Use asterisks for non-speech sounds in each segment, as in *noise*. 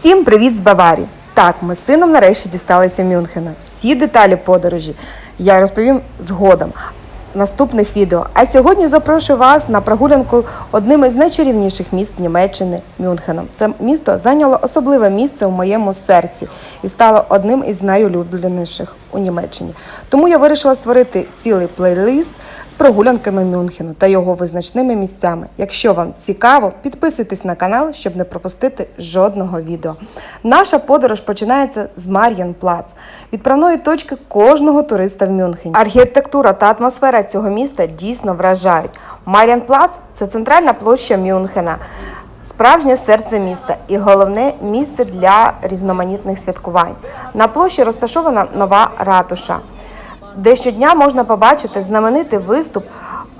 Всім привіт з Баварії! Так, ми з сином нарешті дісталися Мюнхена. Всі деталі подорожі я розповім згодом в наступних відео. А сьогодні запрошую вас на прогулянку одним із найчарівніших міст Німеччини Мюнхеном. Це місто зайняло особливе місце у моєму серці і стало одним із найулюбленіших у Німеччині. Тому я вирішила створити цілий плейлист прогулянками Мюнхену та його визначними місцями. Якщо вам цікаво, підписуйтесь на канал, щоб не пропустити жодного відео. Наша подорож починається з Мар'янплац, відправної точки кожного туриста в Мюнхені. Архітектура та атмосфера цього міста дійсно вражають. Мар'янплац – це центральна площа Мюнхена. Справжнє серце міста і головне місце для різноманітних святкувань. На площі розташована нова ратуша де щодня можна побачити знаменитий виступ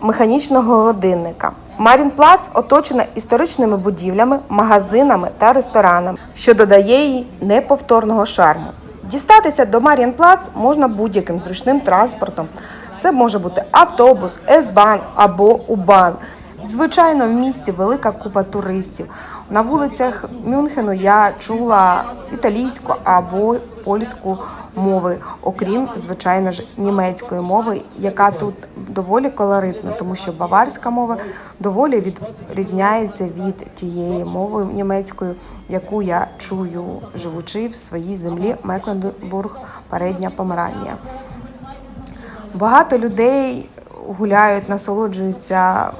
механічного годинника. Марінплац оточена історичними будівлями, магазинами та ресторанами, що додає їй неповторного шарму. Дістатися до Марінплац можна будь-яким зручним транспортом. Це може бути автобус, С-бан або Убан. Звичайно, в місті велика купа туристів. На вулицях Мюнхену я чула італійську або польську мови, окрім, звичайно ж, німецької мови, яка тут доволі колоритна, тому що баварська мова доволі відрізняється від тієї мови німецької, яку я чую, живучи в своїй землі Мекленбург, передня Померанія. Багато людей гуляють, насолоджуються,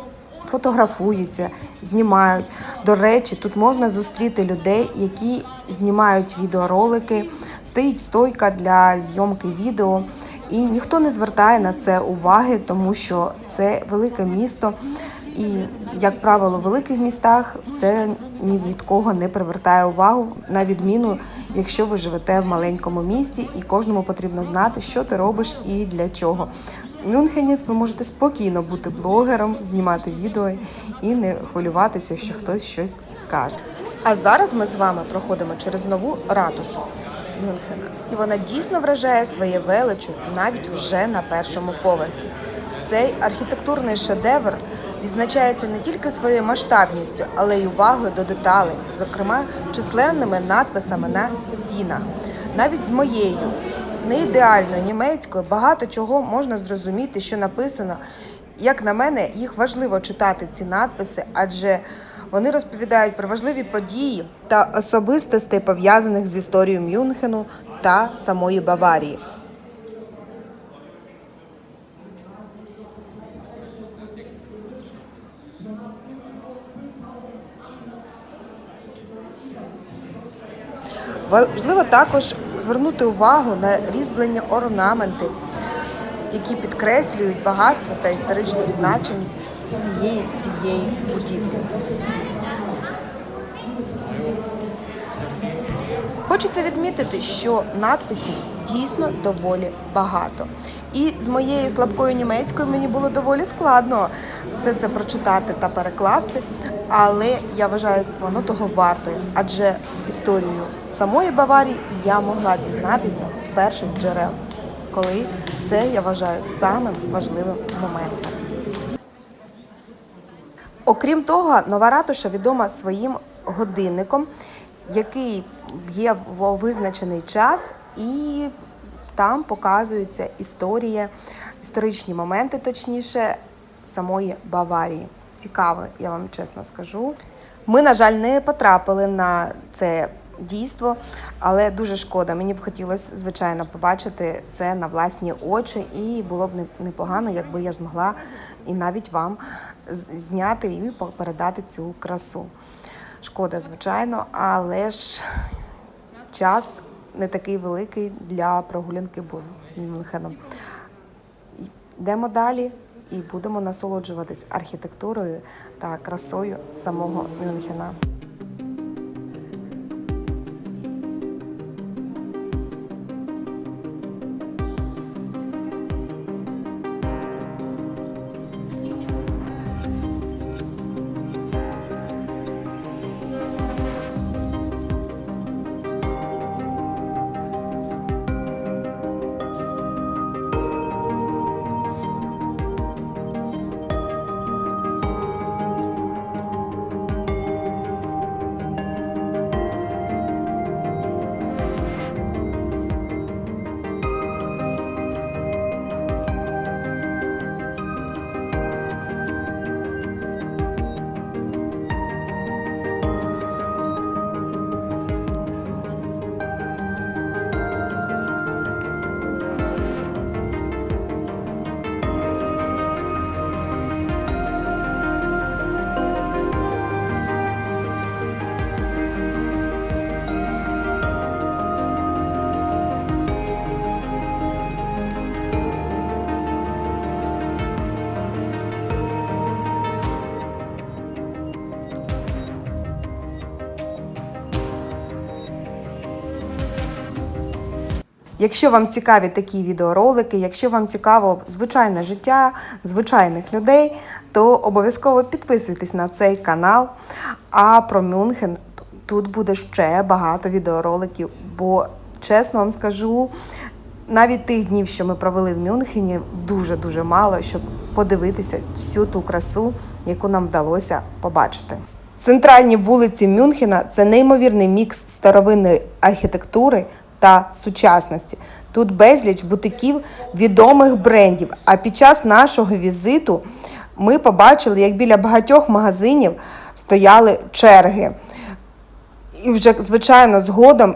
фотографуються, знімають. До речі, тут можна зустріти людей, які знімають відеоролики. Стоїть стойка для зйомки відео, і ніхто не звертає на це уваги, тому що це велике місто. І, як правило, в великих містах це ні від кого не привертає увагу, на відміну, якщо ви живете в маленькому місті, і кожному потрібно знати, що ти робиш і для чого. Мюнхені ви можете спокійно бути блогером, знімати відео і не хвилюватися, що хтось щось скаже. А зараз ми з вами проходимо через нову ратушу Мюнхена, і вона дійсно вражає своє величу навіть вже на першому поверсі. Цей архітектурний шедевр відзначається не тільки своєю масштабністю, але й увагою до деталей, зокрема численними надписами на стінах. Навіть з моєю не ідеальною німецькою багато чого можна зрозуміти, що написано. Як на мене, їх важливо читати ці надписи, адже вони розповідають про важливі події та особистостей, пов'язаних з історією Мюнхену та самої Баварії. Важливо також звернути увагу на різьблені орнаменти, які підкреслюють багатство та історичну значимість всієї цієї будівлі. Хочеться відмітити, що надписів дійсно доволі багато. І з моєю слабкою німецькою мені було доволі складно все це прочитати та перекласти, але я вважаю, воно того вартує, адже історію самої Баварії я могла дізнатися з перших джерел, коли це я вважаю самим важливим моментом. Окрім того, нова ратуша відома своїм годинником, який є в визначений час, і там показується історія, історичні моменти, точніше, самої Баварії. Цікаво, я вам чесно скажу. Ми, на жаль, не потрапили на це дійство, але дуже шкода. Мені б хотілося, звичайно, побачити це на власні очі, і було б непогано, якби я змогла і навіть вам зняти і передати цю красу. Шкода, звичайно, але ж час не такий великий для прогулянки був Мюнхеном. Йдемо далі і будемо насолоджуватись архітектурою та красою самого Мюнхена. Якщо вам цікаві такі відеоролики, якщо вам цікаво звичайне життя звичайних людей, то обов'язково підписуйтесь на цей канал. А про Мюнхен тут буде ще багато відеороликів, бо чесно вам скажу, навіть тих днів, що ми провели в Мюнхені, дуже-дуже мало, щоб подивитися всю ту красу, яку нам вдалося побачити. Центральні вулиці Мюнхена це неймовірний мікс старовинної архітектури та сучасності. Тут безліч бутиків відомих брендів. А під час нашого візиту ми побачили, як біля багатьох магазинів стояли черги. І вже, звичайно, згодом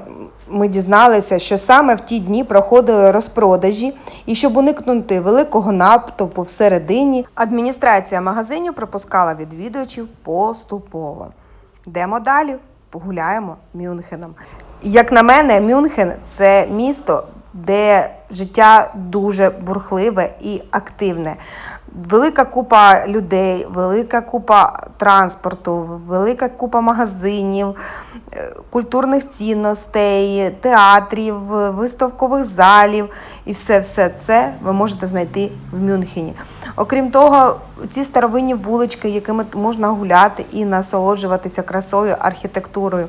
ми дізналися, що саме в ті дні проходили розпродажі, і щоб уникнути великого натовпу всередині, адміністрація магазинів пропускала відвідувачів поступово. Йдемо далі, погуляємо Мюнхеном. Як на мене, Мюнхен це місто, де життя дуже бурхливе і активне. Велика купа людей, велика купа транспорту, велика купа магазинів, е, культурних цінностей, театрів, виставкових залів. І все все це ви можете знайти в Мюнхені. Окрім того, ці старовинні вулички, якими можна гуляти і насолоджуватися красою, архітектурою.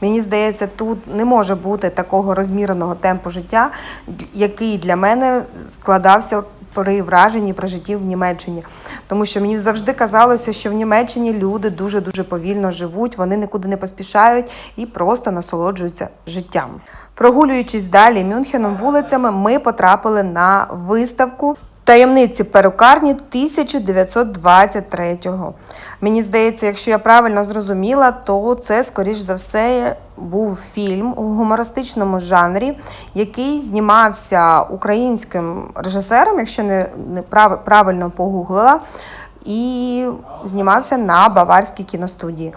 Мені здається, тут не може бути такого розміреного темпу життя, який для мене складався при враженні про житті в Німеччині. Тому що мені завжди казалося, що в Німеччині люди дуже дуже повільно живуть, вони нікуди не поспішають і просто насолоджуються життям. Прогулюючись далі Мюнхеном вулицями, ми потрапили на виставку. Таємниці перукарні 1923-го. Мені здається, якщо я правильно зрозуміла, то це, скоріш за все, був фільм у гумористичному жанрі, який знімався українським режисером, якщо не, прав, правильно погуглила, і знімався на Баварській кіностудії.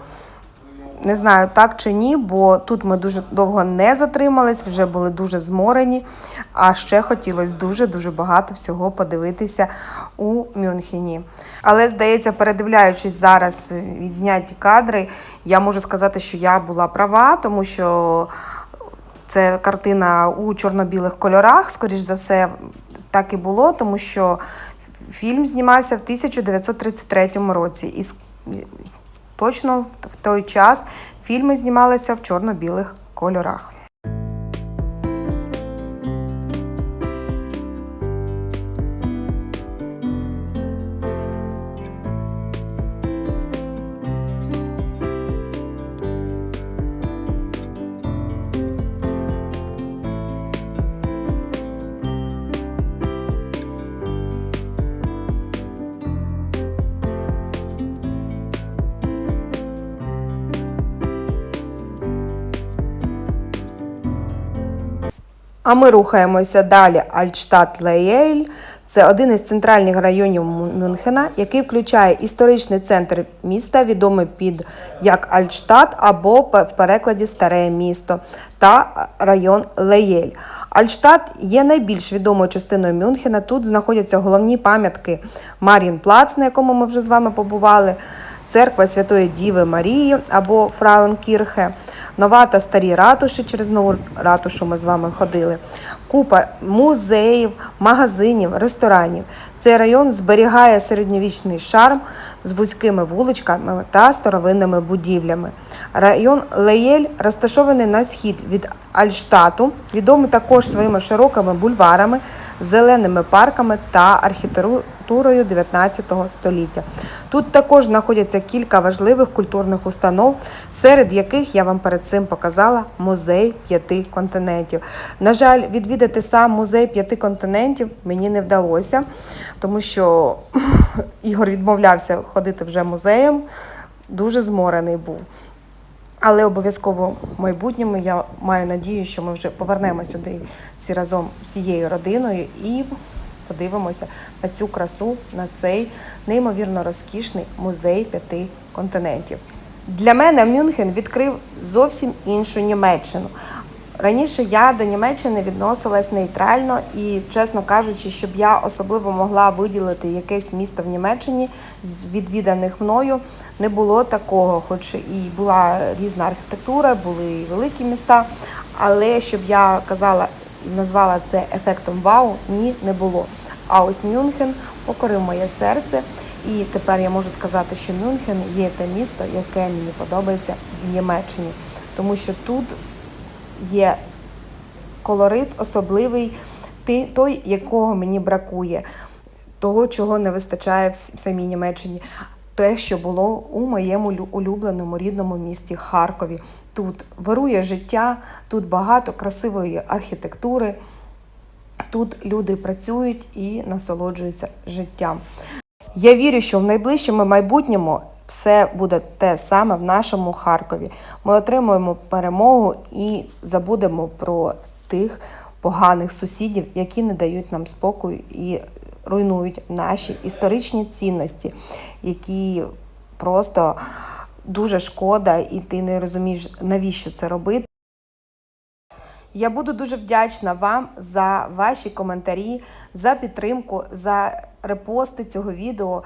Не знаю, так чи ні, бо тут ми дуже довго не затримались, вже були дуже зморені. А ще хотілося дуже-дуже багато всього подивитися у Мюнхені. Але, здається, передивляючись зараз відзняті кадри, я можу сказати, що я була права, тому що це картина у чорно-білих кольорах, скоріш за все, так і було, тому що фільм знімався в 1933 році. І точно в той час фільми знімалися в чорно-білих кольорах. А ми рухаємося далі. Альтштадт Леєль. Це один із центральних районів Мюнхена, який включає історичний центр міста, відомий під як Альтштадт або в перекладі Старе місто та район Леєль. Альтштадт є найбільш відомою частиною Мюнхена. Тут знаходяться головні пам'ятки Мар'їнплац, на якому ми вже з вами побували. Церква Святої Діви Марії або Фраункірхе, нова та старі ратуші, через нову ратушу ми з вами ходили. Купа музеїв, магазинів, ресторанів. Цей район зберігає середньовічний шарм з вузькими вуличками та старовинними будівлями. Район Леєль розташований на схід від Альштату, відомий також своїми широкими бульварами, зеленими парками та архітектурою 19 століття. Тут також знаходяться кілька важливих культурних установ, серед яких я вам перед цим показала музей п'яти континентів. На жаль, відвідати сам музей п'яти континентів мені не вдалося, тому що *clears throat* Ігор відмовлявся ходити вже музеєм, дуже зморений був. Але обов'язково в майбутньому я маю надію, що ми вже повернемо сюди всі разом всією родиною і подивимося на цю красу, на цей неймовірно розкішний музей п'яти континентів. Для мене Мюнхен відкрив зовсім іншу Німеччину. Раніше я до Німеччини відносилась нейтрально і, чесно кажучи, щоб я особливо могла виділити якесь місто в Німеччині з відвіданих мною, не було такого, хоч і була різна архітектура, були і великі міста. Але щоб я казала, і назвала це ефектом вау, ні, не було. А ось Мюнхен покорив моє серце, і тепер я можу сказати, що Мюнхен є те місто, яке мені подобається в Німеччині, тому що тут є колорит особливий, той, якого мені бракує, того, чого не вистачає в самій Німеччині. Те, що було у моєму улюбленому рідному місті Харкові. Тут вирує життя, тут багато красивої архітектури, тут люди працюють і насолоджуються життям. Я вірю, що в найближчому майбутньому все буде те саме в нашому Харкові. Ми отримуємо перемогу і забудемо про тих поганих сусідів, які не дають нам спокою і руйнують наші історичні цінності, які просто дуже шкода, і ти не розумієш, навіщо це робити. Я буду дуже вдячна вам за ваші коментарі, за підтримку, за репости цього відео.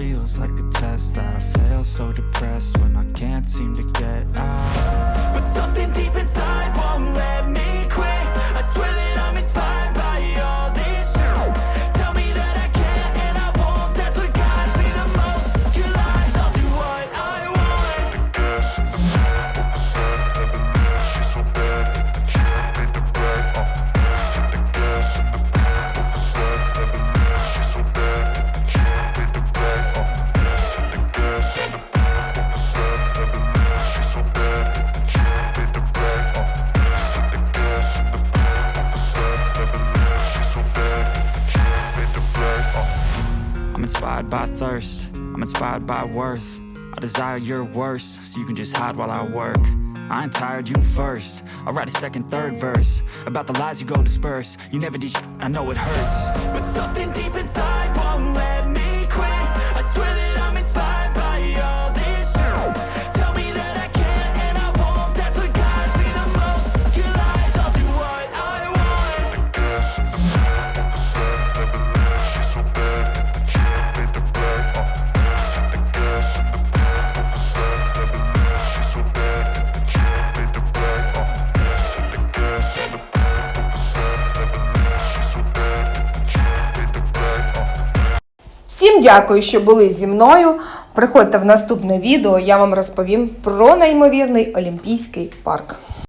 Feels like a test that I fail, so depressed when I can't seem to get out. But something deep I'm inspired by worth. I desire your worst, so you can just hide while I work. I ain't tired, you first. I'll write a second, third verse about the lies you go disperse. You never did, sh- I know it hurts. But something deep inside won't let me quit. I swear дякую, що були зі мною. Приходьте в наступне відео, я вам розповім про неймовірний Олімпійський парк.